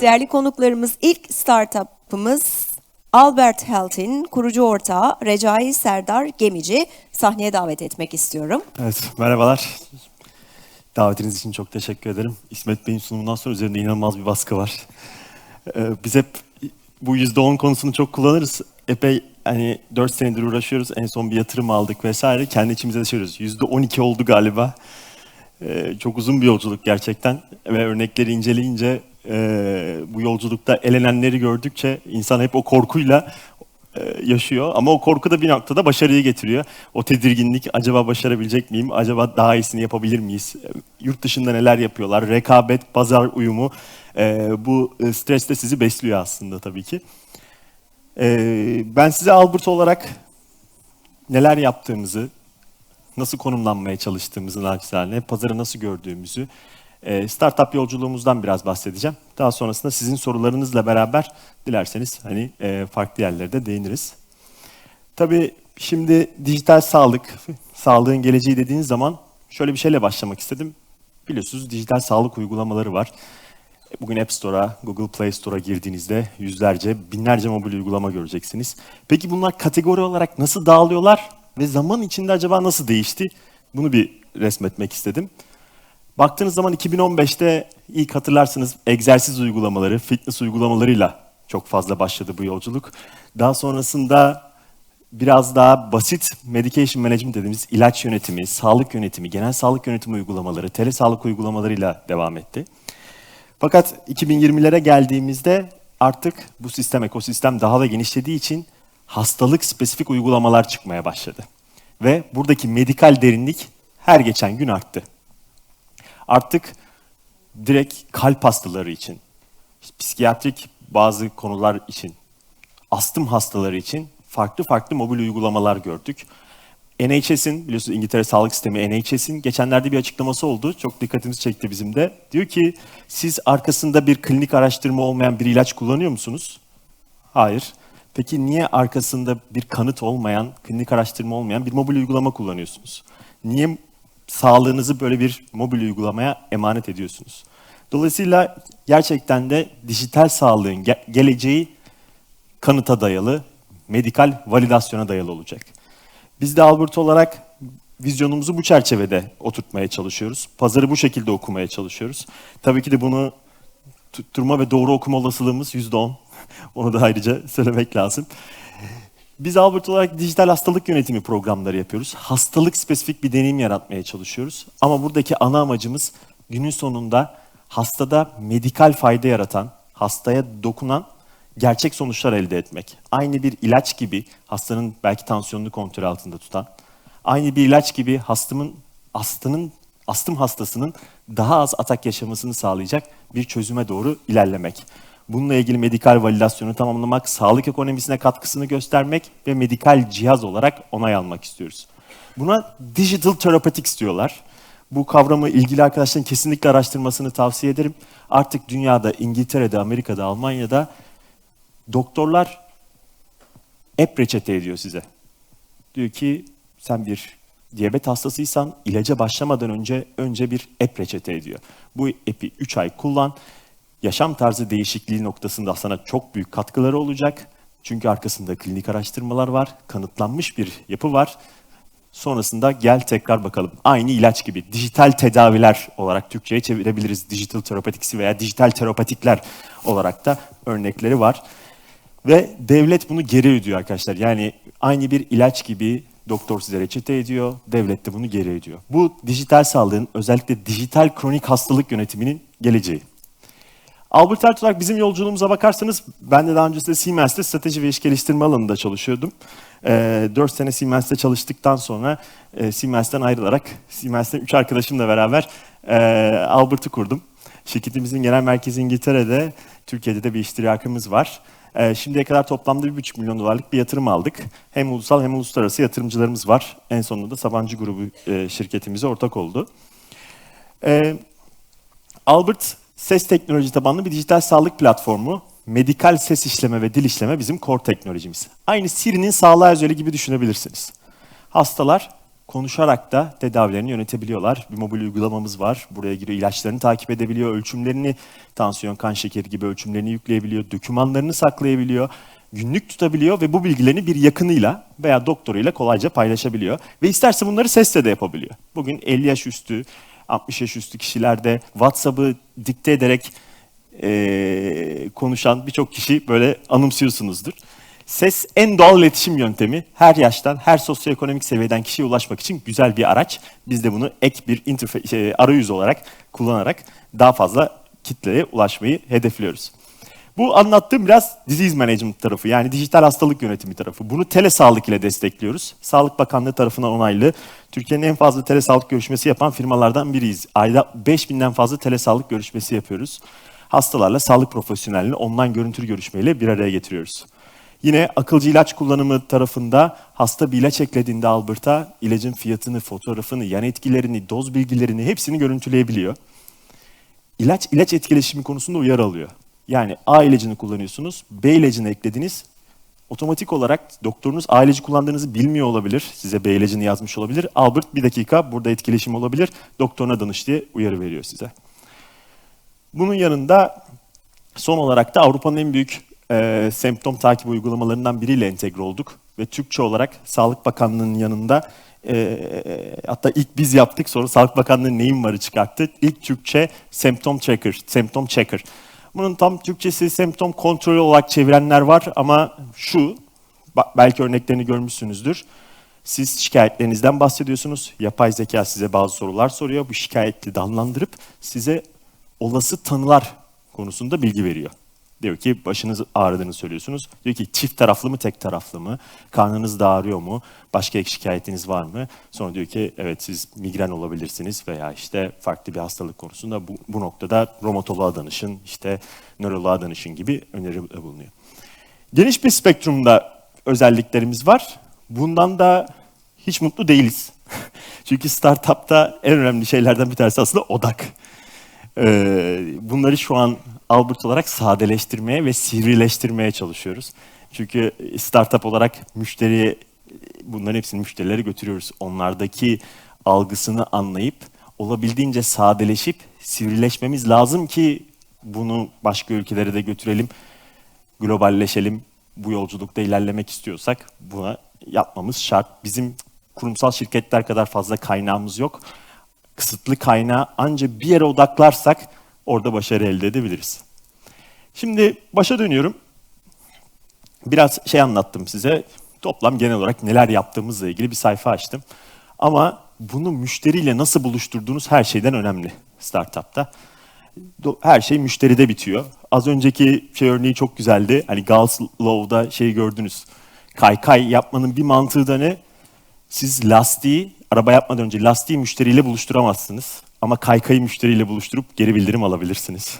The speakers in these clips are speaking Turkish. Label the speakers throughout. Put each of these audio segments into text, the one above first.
Speaker 1: Değerli konuklarımız ilk startup'ımız Albert Health'in kurucu ortağı Recai Serdar Gemici sahneye davet etmek istiyorum.
Speaker 2: Evet, merhabalar. Davetiniz için çok teşekkür ederim. İsmet Bey'in sunumundan sonra üzerinde inanılmaz bir baskı var. Ee, biz hep bu %10 konusunu çok kullanırız. Epey hani 4 senedir uğraşıyoruz. En son bir yatırım aldık vesaire. Kendi içimize söylüyoruz. %12 oldu galiba. Ee, çok uzun bir yolculuk gerçekten. Ve örnekleri inceleyince e, bu yolculukta elenenleri gördükçe insan hep o korkuyla e, yaşıyor. Ama o korku da bir noktada başarıyı getiriyor. O tedirginlik acaba başarabilecek miyim? Acaba daha iyisini yapabilir miyiz? E, Yurt dışında neler yapıyorlar? Rekabet, pazar uyumu e, bu e, stres de sizi besliyor aslında tabii ki. E, ben size Albert olarak neler yaptığımızı, nasıl konumlanmaya çalıştığımızı naçizane, pazarı nasıl gördüğümüzü, startup yolculuğumuzdan biraz bahsedeceğim. Daha sonrasında sizin sorularınızla beraber dilerseniz hani e, farklı yerlerde değiniriz. Tabii şimdi dijital sağlık, sağlığın geleceği dediğiniz zaman şöyle bir şeyle başlamak istedim. Biliyorsunuz dijital sağlık uygulamaları var. Bugün App Store'a, Google Play Store'a girdiğinizde yüzlerce, binlerce mobil uygulama göreceksiniz. Peki bunlar kategori olarak nasıl dağılıyorlar ve zaman içinde acaba nasıl değişti? Bunu bir resmetmek istedim. Baktığınız zaman 2015'te ilk hatırlarsınız egzersiz uygulamaları, fitness uygulamalarıyla çok fazla başladı bu yolculuk. Daha sonrasında biraz daha basit medication management dediğimiz ilaç yönetimi, sağlık yönetimi, genel sağlık yönetimi uygulamaları, telesağlık uygulamalarıyla devam etti. Fakat 2020'lere geldiğimizde artık bu sistem, ekosistem daha da genişlediği için hastalık spesifik uygulamalar çıkmaya başladı. Ve buradaki medikal derinlik her geçen gün arttı. Artık direkt kalp hastaları için, psikiyatrik bazı konular için, astım hastaları için farklı farklı mobil uygulamalar gördük. NHS'in, biliyorsunuz İngiltere Sağlık Sistemi NHS'in geçenlerde bir açıklaması oldu. Çok dikkatimizi çekti bizim de. Diyor ki siz arkasında bir klinik araştırma olmayan bir ilaç kullanıyor musunuz? Hayır. Peki niye arkasında bir kanıt olmayan, klinik araştırma olmayan bir mobil uygulama kullanıyorsunuz? Niye sağlığınızı böyle bir mobil uygulamaya emanet ediyorsunuz? Dolayısıyla gerçekten de dijital sağlığın ge- geleceği kanıta dayalı, medikal validasyona dayalı olacak. Biz de Albert olarak vizyonumuzu bu çerçevede oturtmaya çalışıyoruz. Pazarı bu şekilde okumaya çalışıyoruz. Tabii ki de bunu tutturma ve doğru okuma olasılığımız %10. Onu da ayrıca söylemek lazım. Biz Albert olarak dijital hastalık yönetimi programları yapıyoruz. Hastalık spesifik bir deneyim yaratmaya çalışıyoruz. Ama buradaki ana amacımız günün sonunda hastada medikal fayda yaratan, hastaya dokunan gerçek sonuçlar elde etmek. Aynı bir ilaç gibi hastanın belki tansiyonunu kontrol altında tutan, aynı bir ilaç gibi hastamın hastanın astım hastasının daha az atak yaşamasını sağlayacak bir çözüme doğru ilerlemek. Bununla ilgili medikal validasyonu tamamlamak, sağlık ekonomisine katkısını göstermek ve medikal cihaz olarak onay almak istiyoruz. Buna digital therapeutics diyorlar. Bu kavramı ilgili arkadaşların kesinlikle araştırmasını tavsiye ederim. Artık dünyada, İngiltere'de, Amerika'da, Almanya'da doktorlar app reçete ediyor size. Diyor ki sen bir diyabet hastasıysan ilaca başlamadan önce önce bir app reçete ediyor. Bu app'i 3 ay kullan. Yaşam tarzı değişikliği noktasında sana çok büyük katkıları olacak. Çünkü arkasında klinik araştırmalar var, kanıtlanmış bir yapı var. Sonrasında gel tekrar bakalım. Aynı ilaç gibi dijital tedaviler olarak Türkçe'ye çevirebiliriz. Digital terapeutiksi veya dijital terapatikler olarak da örnekleri var. Ve devlet bunu geri ödüyor arkadaşlar. Yani aynı bir ilaç gibi doktor size reçete ediyor, devlet de bunu geri ödüyor. Bu dijital sağlığın özellikle dijital kronik hastalık yönetiminin geleceği. Albert Ert olarak bizim yolculuğumuza bakarsanız ben de daha öncesinde Siemens'te strateji ve iş geliştirme alanında çalışıyordum. E, 4 sene Siemens'te çalıştıktan sonra e, Siemens'ten ayrılarak Siemens'ten 3 arkadaşımla beraber e, Albert'ı kurdum. Şirketimizin genel merkezi İngiltere'de, Türkiye'de de bir iştirakımız var. E, şimdiye kadar toplamda 1,5 milyon dolarlık bir yatırım aldık. Hem ulusal hem uluslararası yatırımcılarımız var. En sonunda da Sabancı Grubu e, şirketimize ortak oldu. E, Albert ses teknoloji tabanlı bir dijital sağlık platformu. Medikal ses işleme ve dil işleme bizim core teknolojimiz. Aynı Siri'nin sağlığa özeli gibi düşünebilirsiniz. Hastalar konuşarak da tedavilerini yönetebiliyorlar. Bir mobil uygulamamız var. Buraya giriyor ilaçlarını takip edebiliyor, ölçümlerini, tansiyon, kan şekeri gibi ölçümlerini yükleyebiliyor, dokümanlarını saklayabiliyor, günlük tutabiliyor ve bu bilgilerini bir yakınıyla veya doktoruyla kolayca paylaşabiliyor. Ve isterse bunları sesle de yapabiliyor. Bugün 50 yaş üstü, 60 yaş üstü kişilerde WhatsApp'ı dikte ederek eee, konuşan birçok kişi böyle anımsıyorsunuzdur. Ses en doğal iletişim yöntemi. Her yaştan, her sosyoekonomik seviyeden kişiye ulaşmak için güzel bir araç. Biz de bunu ek bir interfe- şey, arayüz olarak kullanarak daha fazla kitleye ulaşmayı hedefliyoruz. Bu anlattığım biraz disease management tarafı yani dijital hastalık yönetimi tarafı. Bunu telesağlık ile destekliyoruz. Sağlık Bakanlığı tarafından onaylı. Türkiye'nin en fazla telesağlık görüşmesi yapan firmalardan biriyiz. Ayda 5000'den fazla telesağlık görüşmesi yapıyoruz. Hastalarla sağlık profesyonelini online görüntülü görüşmeyle bir araya getiriyoruz. Yine akılcı ilaç kullanımı tarafında hasta bir ilaç eklediğinde Albert'a ilacın fiyatını, fotoğrafını, yan etkilerini, doz bilgilerini hepsini görüntüleyebiliyor. İlaç ilaç etkileşimi konusunda uyarı alıyor. Yani A ilacını kullanıyorsunuz, B ilacını eklediniz. Otomatik olarak doktorunuz A ilacı kullandığınızı bilmiyor olabilir. Size B ilacını yazmış olabilir. Albert bir dakika burada etkileşim olabilir. Doktoruna danış diye uyarı veriyor size. Bunun yanında son olarak da Avrupa'nın en büyük e, semptom takip uygulamalarından biriyle entegre olduk. Ve Türkçe olarak Sağlık Bakanlığı'nın yanında e, hatta ilk biz yaptık sonra Sağlık Bakanlığı neyin varı çıkarttı. İlk Türkçe semptom checker, semptom checker. Bunun tam Türkçesi semptom kontrolü olarak çevirenler var ama şu, belki örneklerini görmüşsünüzdür. Siz şikayetlerinizden bahsediyorsunuz. Yapay zeka size bazı sorular soruyor. Bu şikayetli dallandırıp size olası tanılar konusunda bilgi veriyor. Diyor ki başınız ağrıdığını söylüyorsunuz. Diyor ki çift taraflı mı tek taraflı mı? Karnınız da ağrıyor mu? Başka ek şikayetiniz var mı? Sonra diyor ki evet siz migren olabilirsiniz veya işte farklı bir hastalık konusunda bu, bu noktada romatoloğa danışın, işte nöroloğa danışın gibi öneri bulunuyor. Geniş bir spektrumda özelliklerimiz var. Bundan da hiç mutlu değiliz. Çünkü startupta en önemli şeylerden bir tanesi aslında odak. Ee, bunları şu an Albert olarak sadeleştirmeye ve sivrileştirmeye çalışıyoruz. Çünkü startup olarak müşteriye bunların hepsini müşterilere götürüyoruz. Onlardaki algısını anlayıp olabildiğince sadeleşip sivrileşmemiz lazım ki bunu başka ülkelere de götürelim, globalleşelim. Bu yolculukta ilerlemek istiyorsak buna yapmamız şart. Bizim kurumsal şirketler kadar fazla kaynağımız yok kısıtlı kaynağı ancak bir yere odaklarsak orada başarı elde edebiliriz. Şimdi başa dönüyorum. Biraz şey anlattım size. Toplam genel olarak neler yaptığımızla ilgili bir sayfa açtım. Ama bunu müşteriyle nasıl buluşturduğunuz her şeyden önemli startupta. Her şey müşteride bitiyor. Az önceki şey örneği çok güzeldi. Hani Gauss Law'da şeyi gördünüz. Kaykay yapmanın bir mantığı da ne? Siz lastiği, araba yapmadan önce lastiği müşteriyle buluşturamazsınız. Ama kaykayı müşteriyle buluşturup geri bildirim alabilirsiniz.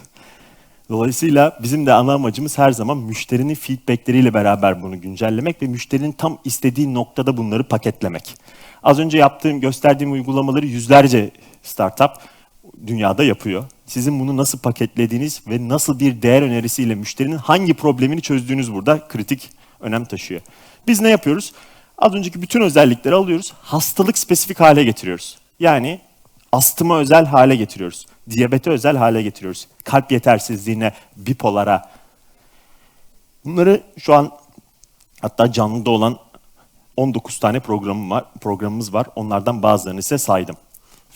Speaker 2: Dolayısıyla bizim de ana amacımız her zaman müşterinin feedbackleriyle beraber bunu güncellemek ve müşterinin tam istediği noktada bunları paketlemek. Az önce yaptığım, gösterdiğim uygulamaları yüzlerce startup dünyada yapıyor. Sizin bunu nasıl paketlediğiniz ve nasıl bir değer önerisiyle müşterinin hangi problemini çözdüğünüz burada kritik önem taşıyor. Biz ne yapıyoruz? Az önceki bütün özellikleri alıyoruz, hastalık spesifik hale getiriyoruz. Yani astıma özel hale getiriyoruz. Diyabete özel hale getiriyoruz. Kalp yetersizliğine, bipolara. Bunları şu an hatta canlıda olan 19 tane programım var, programımız var. Onlardan bazılarını size saydım.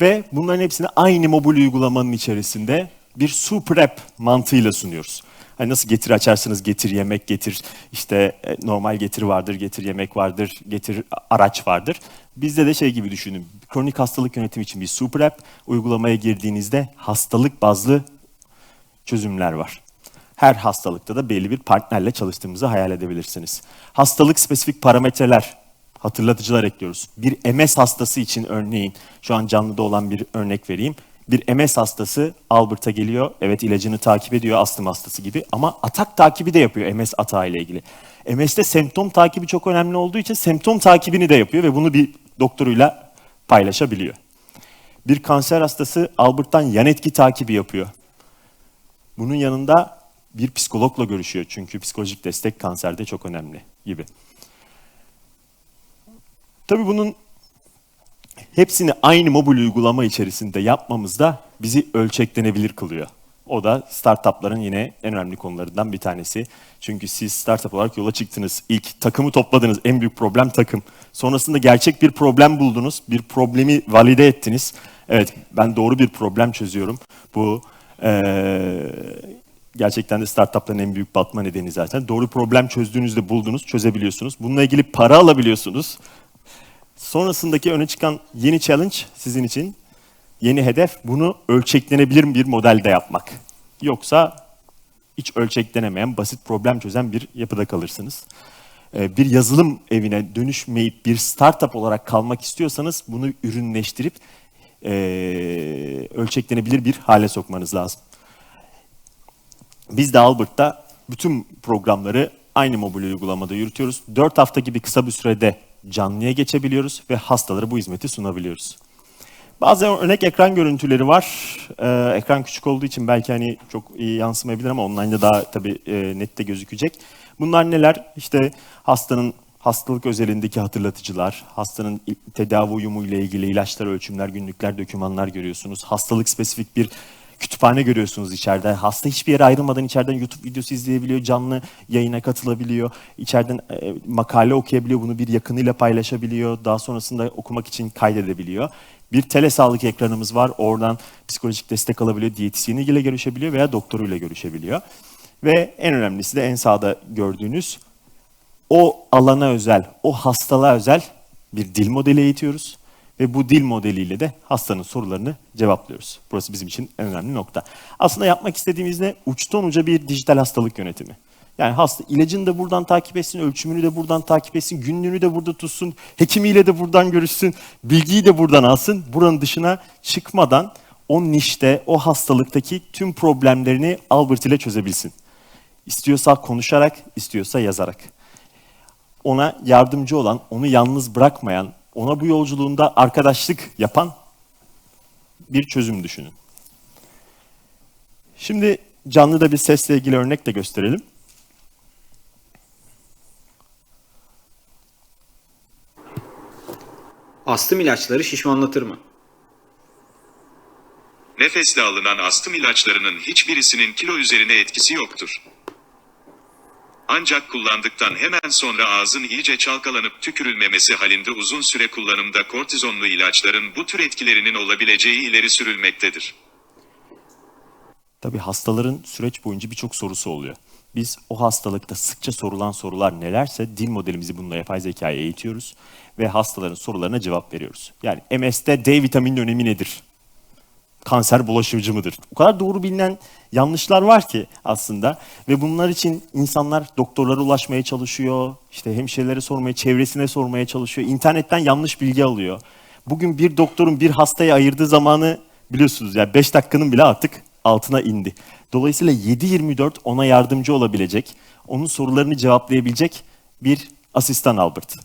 Speaker 2: Ve bunların hepsini aynı mobil uygulamanın içerisinde bir super app mantığıyla sunuyoruz. Hani nasıl getir açarsınız, getir yemek, getir işte e, normal getir vardır, getir yemek vardır, getir araç vardır. Bizde de şey gibi düşünün. Kronik hastalık yönetimi için bir super app uygulamaya girdiğinizde hastalık bazlı çözümler var. Her hastalıkta da belli bir partnerle çalıştığımızı hayal edebilirsiniz. Hastalık spesifik parametreler, hatırlatıcılar ekliyoruz. Bir MS hastası için örneğin, şu an canlıda olan bir örnek vereyim. Bir MS hastası Albert'a geliyor, evet ilacını takip ediyor astım hastası gibi ama atak takibi de yapıyor MS atağı ile ilgili. MS'te semptom takibi çok önemli olduğu için semptom takibini de yapıyor ve bunu bir doktoruyla paylaşabiliyor. Bir kanser hastası Albert'tan yan etki takibi yapıyor. Bunun yanında bir psikologla görüşüyor çünkü psikolojik destek kanserde çok önemli gibi. Tabii bunun hepsini aynı mobil uygulama içerisinde yapmamız da bizi ölçeklenebilir kılıyor. O da startupların yine en önemli konularından bir tanesi. Çünkü siz startup olarak yola çıktınız. İlk takımı topladınız. En büyük problem takım. Sonrasında gerçek bir problem buldunuz. Bir problemi valide ettiniz. Evet ben doğru bir problem çözüyorum. Bu eee, gerçekten de startupların en büyük batma nedeni zaten. Doğru problem çözdüğünüzde buldunuz, çözebiliyorsunuz. Bununla ilgili para alabiliyorsunuz. Sonrasındaki öne çıkan yeni challenge sizin için yeni hedef bunu ölçeklenebilir bir modelde yapmak. Yoksa hiç ölçeklenemeyen, basit problem çözen bir yapıda kalırsınız. Ee, Bir yazılım evine dönüşmeyip bir startup olarak kalmak istiyorsanız bunu ürünleştirip eee, ölçeklenebilir bir hale sokmanız lazım. Biz de Albert'ta bütün programları aynı mobil uygulamada yürütüyoruz. 4 hafta gibi kısa bir sürede canlıya geçebiliyoruz ve hastalara bu hizmeti sunabiliyoruz. Bazı örnek ekran görüntüleri var. Ee, ekran küçük olduğu için belki hani çok iyi yansımayabilir ama online'da daha tabii e, nette gözükecek. Bunlar neler? İşte hastanın hastalık özelindeki hatırlatıcılar, hastanın tedavi uyumu ile ilgili ilaçlar, ölçümler, günlükler, dokümanlar görüyorsunuz. Hastalık spesifik bir kütüphane görüyorsunuz içeride. Hasta hiçbir yere ayrılmadan içeriden YouTube videosu izleyebiliyor, canlı yayına katılabiliyor. İçeriden e, makale okuyabiliyor, bunu bir yakınıyla paylaşabiliyor. Daha sonrasında okumak için kaydedebiliyor. Bir telesağlık ekranımız var. Oradan psikolojik destek alabiliyor, diyetisyeniyle görüşebiliyor veya doktoruyla görüşebiliyor. Ve en önemlisi de en sağda gördüğünüz o alana özel, o hastalığa özel bir dil modeli eğitiyoruz. Ve bu dil modeliyle de hastanın sorularını cevaplıyoruz. Burası bizim için en önemli nokta. Aslında yapmak istediğimiz ne? Uçtan uca bir dijital hastalık yönetimi. Yani hasta ilacını da buradan takip etsin, ölçümünü de buradan takip etsin, günlüğünü de burada tutsun, hekimiyle de buradan görüşsün, bilgiyi de buradan alsın. Buranın dışına çıkmadan o nişte, o hastalıktaki tüm problemlerini Albert ile çözebilsin. İstiyorsa konuşarak, istiyorsa yazarak ona yardımcı olan, onu yalnız bırakmayan, ona bu yolculuğunda arkadaşlık yapan bir çözüm düşünün. Şimdi canlıda bir sesle ilgili örnek de gösterelim.
Speaker 3: Astım ilaçları şişmanlatır mı?
Speaker 4: Nefesle alınan astım ilaçlarının hiçbirisinin kilo üzerine etkisi yoktur. Ancak kullandıktan hemen sonra ağzın iyice çalkalanıp tükürülmemesi halinde uzun süre kullanımda kortizonlu ilaçların bu tür etkilerinin olabileceği ileri sürülmektedir.
Speaker 2: Tabii hastaların süreç boyunca birçok sorusu oluyor. Biz o hastalıkta sıkça sorulan sorular nelerse dil modelimizi bununla yapay zekaya eğitiyoruz ve hastaların sorularına cevap veriyoruz. Yani MS'de D vitaminin önemi nedir? Kanser bulaşıcı mıdır? O kadar doğru bilinen yanlışlar var ki aslında ve bunlar için insanlar doktorlara ulaşmaya çalışıyor, işte hemşirelere sormaya, çevresine sormaya çalışıyor, internetten yanlış bilgi alıyor. Bugün bir doktorun bir hastaya ayırdığı zamanı biliyorsunuz yani 5 dakikanın bile artık altına indi. Dolayısıyla 7-24 ona yardımcı olabilecek, onun sorularını cevaplayabilecek bir asistan Albert.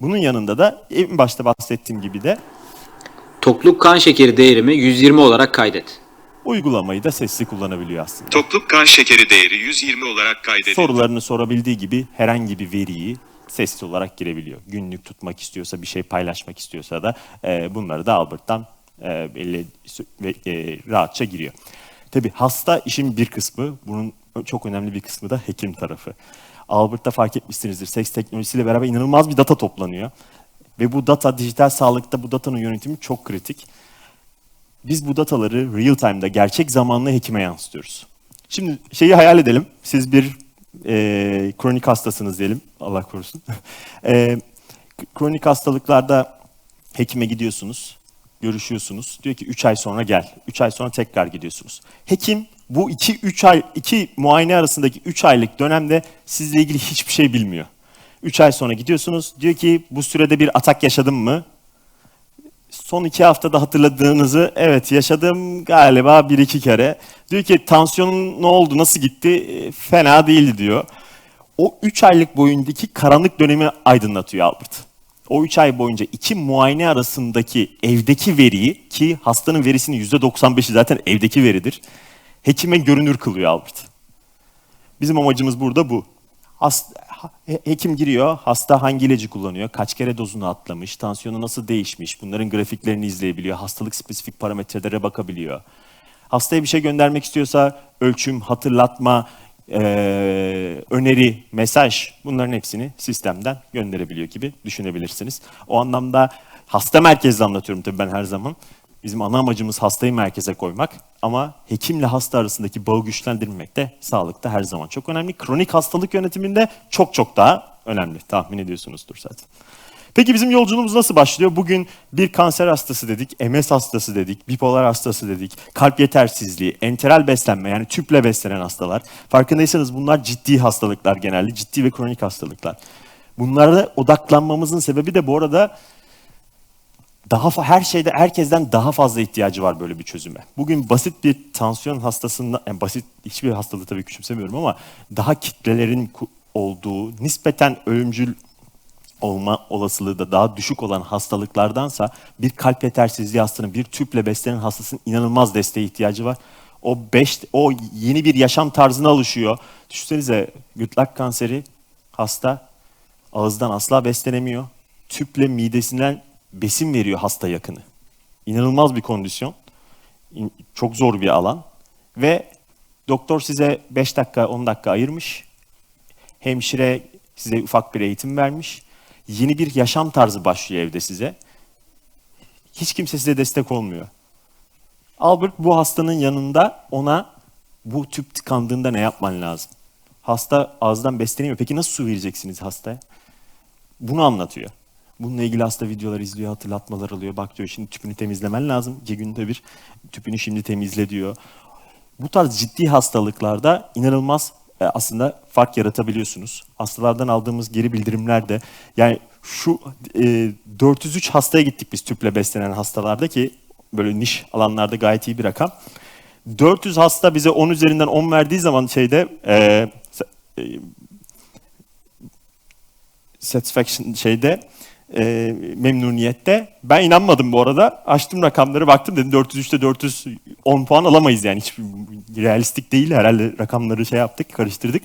Speaker 2: Bunun yanında da en başta bahsettiğim gibi de
Speaker 3: Tokluk kan şekeri değerimi 120 olarak kaydet.
Speaker 2: uygulamayı da sesli kullanabiliyor aslında.
Speaker 4: Tokluk kan şekeri değeri 120 olarak kaydedilir.
Speaker 2: Sorularını sorabildiği gibi herhangi bir veriyi sesli olarak girebiliyor. Günlük tutmak istiyorsa, bir şey paylaşmak istiyorsa da e, bunları da Albert'tan e, belli e, rahatça giriyor. Tabii hasta işin bir kısmı, bunun çok önemli bir kısmı da hekim tarafı. Albert'ta fark etmişsinizdir, seks teknolojisiyle beraber inanılmaz bir data toplanıyor. Ve bu data, dijital sağlıkta bu datanın yönetimi çok kritik. Biz bu dataları real time'da, gerçek zamanlı hekime yansıtıyoruz. Şimdi şeyi hayal edelim. Siz bir e, kronik hastasınız diyelim. Allah korusun. e, kronik hastalıklarda hekime gidiyorsunuz. Görüşüyorsunuz. Diyor ki 3 ay sonra gel. 3 ay sonra tekrar gidiyorsunuz. Hekim bu 2 3 ay 2 muayene arasındaki 3 aylık dönemde sizle ilgili hiçbir şey bilmiyor. 3 ay sonra gidiyorsunuz. Diyor ki bu sürede bir atak yaşadın mı? son iki haftada hatırladığınızı evet yaşadım galiba bir iki kere. Diyor ki tansiyonun ne oldu nasıl gitti E, fena değildi diyor. O üç aylık boyundaki karanlık dönemi aydınlatıyor Albert. O üç ay boyunca iki muayene arasındaki evdeki veriyi ki hastanın verisinin yüzde 95'i zaten evdeki veridir. Hekime görünür kılıyor Albert. Bizim amacımız burada bu. Hekim giriyor, hasta hangi ilacı kullanıyor, kaç kere dozunu atlamış, tansiyonu nasıl değişmiş, bunların grafiklerini izleyebiliyor, hastalık spesifik parametrelere bakabiliyor. Hastaya bir şey göndermek istiyorsa ölçüm, hatırlatma, eee, öneri, mesaj bunların hepsini sistemden gönderebiliyor gibi düşünebilirsiniz. O anlamda hasta merkezli anlatıyorum tabii ben her zaman. Bizim ana amacımız hastayı merkeze koymak ama hekimle hasta arasındaki bağı güçlendirmek de sağlıkta her zaman çok önemli. Kronik hastalık yönetiminde çok çok daha önemli. Tahmin ediyorsunuzdur zaten. Peki bizim yolculuğumuz nasıl başlıyor? Bugün bir kanser hastası dedik, MS hastası dedik, bipolar hastası dedik, kalp yetersizliği, enteral beslenme yani tüple beslenen hastalar. Farkındaysanız bunlar ciddi hastalıklar genelde, ciddi ve kronik hastalıklar. Bunlara odaklanmamızın sebebi de bu arada daha her şeyde herkesten daha fazla ihtiyacı var böyle bir çözüme. Bugün basit bir tansiyon hastasında, yani basit hiçbir hastalığı tabii küçümsemiyorum ama daha kitlelerin olduğu, nispeten ölümcül olma olasılığı da daha düşük olan hastalıklardansa bir kalp yetersizliği hastanın, bir tüple beslenen hastasının inanılmaz desteğe ihtiyacı var. O beş, o yeni bir yaşam tarzına alışıyor. Düşünsenize gırtlak kanseri hasta ağızdan asla beslenemiyor. Tüple midesinden besin veriyor hasta yakını. İnanılmaz bir kondisyon. Çok zor bir alan. Ve doktor size 5 dakika 10 dakika ayırmış. Hemşire size ufak bir eğitim vermiş. Yeni bir yaşam tarzı başlıyor evde size. Hiç kimse size destek olmuyor. Albert bu hastanın yanında ona bu tüp tıkandığında ne yapman lazım? Hasta ağızdan beslenemiyor. Peki nasıl su vereceksiniz hastaya? Bunu anlatıyor. Bununla ilgili hasta videolar izliyor, hatırlatmalar alıyor. Bak diyor şimdi tüpünü temizlemen lazım. İki günde bir tüpünü şimdi temizle diyor. Bu tarz ciddi hastalıklarda inanılmaz e, aslında fark yaratabiliyorsunuz. Hastalardan aldığımız geri bildirimler de yani şu e, 403 hastaya gittik biz tüple beslenen hastalarda ki böyle niş alanlarda gayet iyi bir rakam. 400 hasta bize 10 üzerinden 10 verdiği zaman şeyde e, e, satisfaction şeyde e, memnuniyette ben inanmadım bu arada. Açtım rakamları baktım dedim 403'te 410 puan alamayız yani hiç realistik değil herhalde rakamları şey yaptık karıştırdık.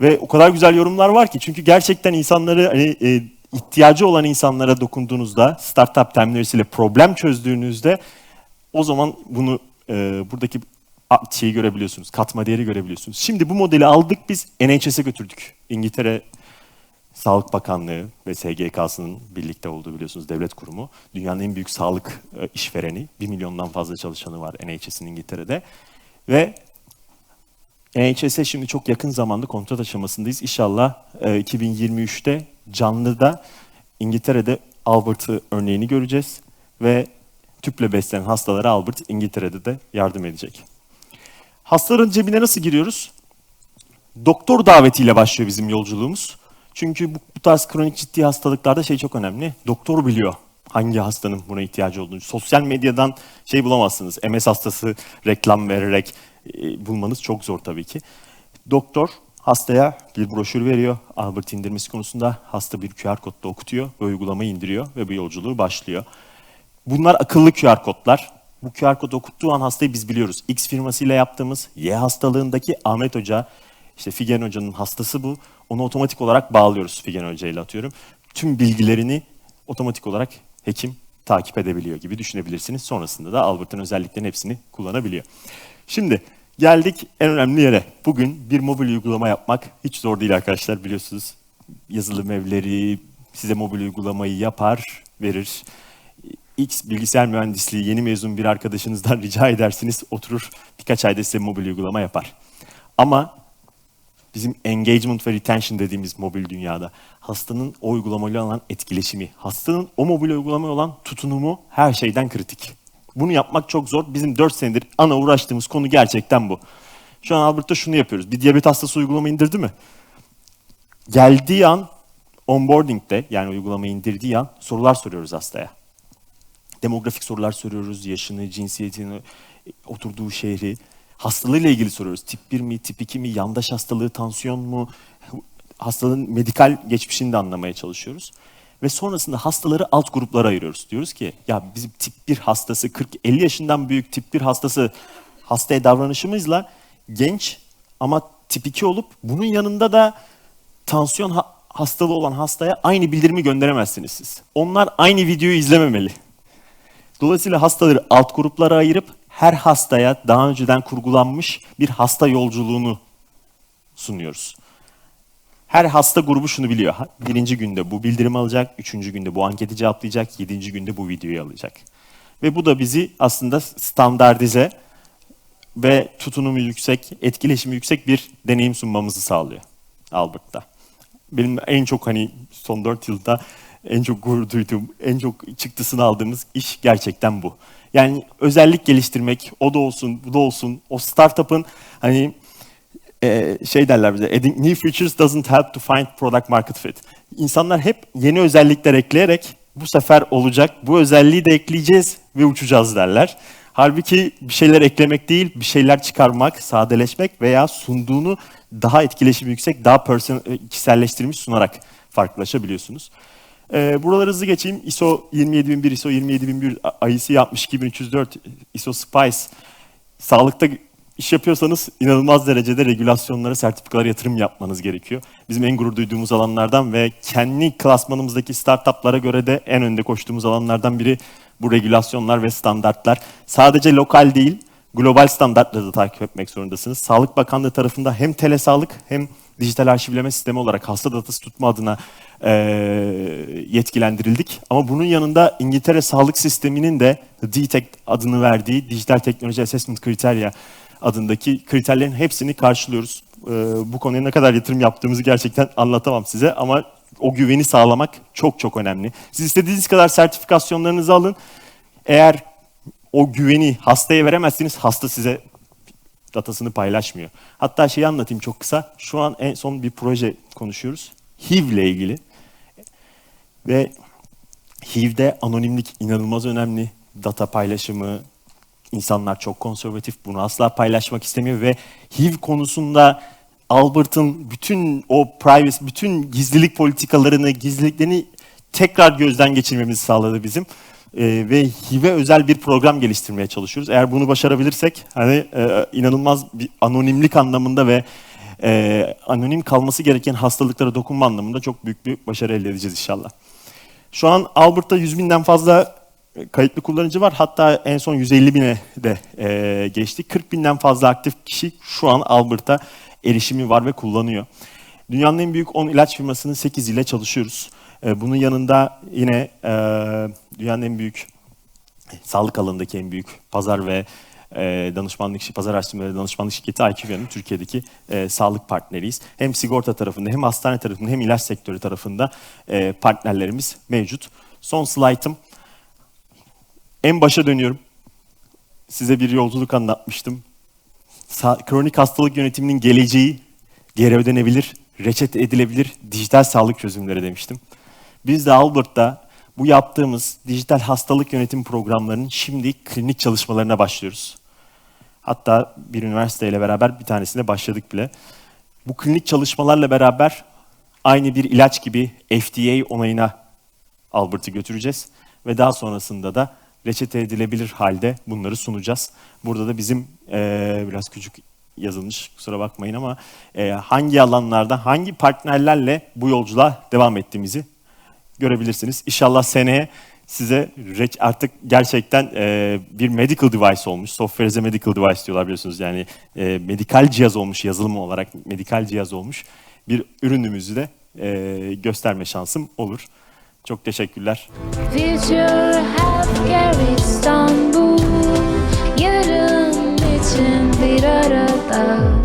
Speaker 2: Ve o kadar güzel yorumlar var ki çünkü gerçekten insanları hani e, ihtiyacı olan insanlara dokunduğunuzda startup terminolojisiyle problem çözdüğünüzde o zaman bunu e, buradaki şeyi görebiliyorsunuz. Katma değeri görebiliyorsunuz. Şimdi bu modeli aldık biz NHS'e götürdük. İngiltere Sağlık Bakanlığı ve SGK'sının birlikte olduğu biliyorsunuz devlet kurumu. Dünyanın en büyük sağlık e, işvereni. 1 milyondan fazla çalışanı var NHS'in İngiltere'de. Ve NHS'e şimdi çok yakın zamanda kontrat aşamasındayız. İnşallah e, 2023'te canlıda İngiltere'de Albert'ı örneğini göreceğiz. Ve tüple beslenen hastalara Albert İngiltere'de de yardım edecek. Hastaların cebine nasıl giriyoruz? Doktor davetiyle başlıyor bizim yolculuğumuz. Çünkü bu, bu tarz kronik ciddi hastalıklarda şey çok önemli. Doktor biliyor hangi hastanın buna ihtiyacı olduğunu. Sosyal medyadan şey bulamazsınız. MS hastası reklam vererek e, bulmanız çok zor tabii ki. Doktor hastaya bir broşür veriyor. Albert indirmesi konusunda hasta bir QR kodla okutuyor ve uygulamayı indiriyor ve bu yolculuğu başlıyor. Bunlar akıllı QR kodlar. Bu QR kodu okuttuğu an hastayı biz biliyoruz. X firmasıyla yaptığımız Y hastalığındaki Ahmet Hoca, işte Figen Hoca'nın hastası bu. Onu otomatik olarak bağlıyoruz Figen Hoca ile atıyorum. Tüm bilgilerini otomatik olarak hekim takip edebiliyor gibi düşünebilirsiniz. Sonrasında da Albert'ın özelliklerinin hepsini kullanabiliyor. Şimdi geldik en önemli yere. Bugün bir mobil uygulama yapmak hiç zor değil arkadaşlar biliyorsunuz. Yazılım evleri size mobil uygulamayı yapar, verir. X bilgisayar mühendisliği yeni mezun bir arkadaşınızdan rica edersiniz oturur birkaç ayda size mobil uygulama yapar. Ama bizim engagement ve retention dediğimiz mobil dünyada hastanın o uygulamayla olan etkileşimi, hastanın o mobil uygulamaya olan tutunumu her şeyden kritik. Bunu yapmak çok zor. Bizim 4 senedir ana uğraştığımız konu gerçekten bu. Şu an Albert'ta şunu yapıyoruz. Bir diyabet hastası uygulama indirdi mi? Geldiği an onboarding'de yani uygulamayı indirdiği an sorular soruyoruz hastaya demografik sorular soruyoruz. Yaşını, cinsiyetini, oturduğu şehri. Hastalığıyla ilgili soruyoruz. Tip 1 mi, tip 2 mi, yandaş hastalığı, tansiyon mu? Hastalığın medikal geçmişini de anlamaya çalışıyoruz. Ve sonrasında hastaları alt gruplara ayırıyoruz. Diyoruz ki ya bizim tip 1 hastası, 40-50 yaşından büyük tip 1 hastası hastaya davranışımızla genç ama tip 2 olup bunun yanında da tansiyon ha- hastalığı olan hastaya aynı bildirimi gönderemezsiniz siz. Onlar aynı videoyu izlememeli. Dolayısıyla hastaları alt gruplara ayırıp her hastaya daha önceden kurgulanmış bir hasta yolculuğunu sunuyoruz. Her hasta grubu şunu biliyor. Birinci günde bu bildirimi alacak, üçüncü günde bu anketi cevaplayacak, yedinci günde bu videoyu alacak. Ve bu da bizi aslında standartize ve tutunumu yüksek, etkileşimi yüksek bir deneyim sunmamızı sağlıyor Albert'ta. Benim en çok hani son 4 yılda en çok gurur duyduğum, en çok çıktısını aldığımız iş gerçekten bu. Yani özellik geliştirmek, o da olsun, bu da olsun. O startup'ın hani e, şey derler bize, adding new features doesn't help to find product market fit. İnsanlar hep yeni özellikler ekleyerek bu sefer olacak, bu özelliği de ekleyeceğiz ve uçacağız derler. Halbuki bir şeyler eklemek değil, bir şeyler çıkarmak, sadeleşmek veya sunduğunu daha etkileşimi yüksek, daha person, e, kişiselleştirilmiş sunarak farklılaşabiliyorsunuz. Ee, buraları hızlı geçeyim. ISO 27001, ISO 27001, IEC 62304, ISO SPICE. Sağlıkta iş yapıyorsanız inanılmaz derecede regülasyonlara, sertifikalara yatırım yapmanız gerekiyor. Bizim en gurur duyduğumuz alanlardan ve kendi klasmanımızdaki startuplara göre de en önde koştuğumuz alanlardan biri bu regülasyonlar ve standartlar. Sadece lokal değil, global standartları da takip etmek zorundasınız. Sağlık Bakanlığı tarafında hem telesağlık hem dijital arşivleme sistemi olarak hasta datası tutma adına eee, yetkilendirildik. Ama bunun yanında İngiltere sağlık sisteminin de DTEC adını verdiği Dijital Teknoloji Assessment Criteria adındaki kriterlerin hepsini karşılıyoruz. Eee, bu konuya ne kadar yatırım yaptığımızı gerçekten anlatamam size ama o güveni sağlamak çok çok önemli. Siz istediğiniz kadar sertifikasyonlarınızı alın. Eğer o güveni hastaya veremezsiniz, hasta size datasını paylaşmıyor. Hatta şeyi anlatayım çok kısa. Şu an en son bir proje konuşuyoruz. HIV ile ilgili. Ve HIV'de anonimlik inanılmaz önemli. Data paylaşımı, insanlar çok konservatif, bunu asla paylaşmak istemiyor ve HIV konusunda Albert'ın bütün o privacy, bütün gizlilik politikalarını, gizliliklerini tekrar gözden geçirmemizi sağladı bizim. Ee, ve HIV'e özel bir program geliştirmeye çalışıyoruz. Eğer bunu başarabilirsek hani e, inanılmaz bir anonimlik anlamında ve e, anonim kalması gereken hastalıklara dokunma anlamında çok büyük bir başarı elde edeceğiz inşallah. Şu an Albert'ta 100 binden fazla e, kayıtlı kullanıcı var. Hatta en son 150 bine de e, geçtik. 40 binden fazla aktif kişi şu an Albert'ta erişimi var ve kullanıyor. Dünyanın en büyük 10 ilaç firmasının 8 ile çalışıyoruz. E, bunun yanında yine e, dünyanın en büyük sağlık alanındaki en büyük pazar ve e, danışmanlık pazar araştırmaları danışmanlık şirketi IQVIA'nın Türkiye'deki e, sağlık partneriyiz. Hem sigorta tarafında hem hastane tarafında hem ilaç sektörü tarafında partnerlerimiz mevcut. Son slaytım. En başa dönüyorum. Size bir yolculuk anlatmıştım. Kronik hastalık yönetiminin geleceği geri ödenebilir, reçete edilebilir dijital sağlık çözümleri demiştim. Biz de Albert'ta bu yaptığımız dijital hastalık yönetim programlarının şimdi klinik çalışmalarına başlıyoruz. Hatta bir üniversiteyle beraber bir tanesine başladık bile. Bu klinik çalışmalarla beraber aynı bir ilaç gibi FDA onayına Albert'ı götüreceğiz ve daha sonrasında da reçete edilebilir halde bunları sunacağız. Burada da bizim eee, biraz küçük yazılmış kusura bakmayın ama eee, hangi alanlarda hangi partnerlerle bu yolculuğa devam ettiğimizi görebilirsiniz. İnşallah seneye size artık gerçekten eee, bir medical device olmuş. Software as a medical device diyorlar biliyorsunuz. Yani eee, medikal cihaz olmuş yazılım olarak medikal cihaz olmuş bir ürünümüzü de eee, gösterme şansım olur. Çok teşekkürler.
Speaker 5: Future Yarın için bir arada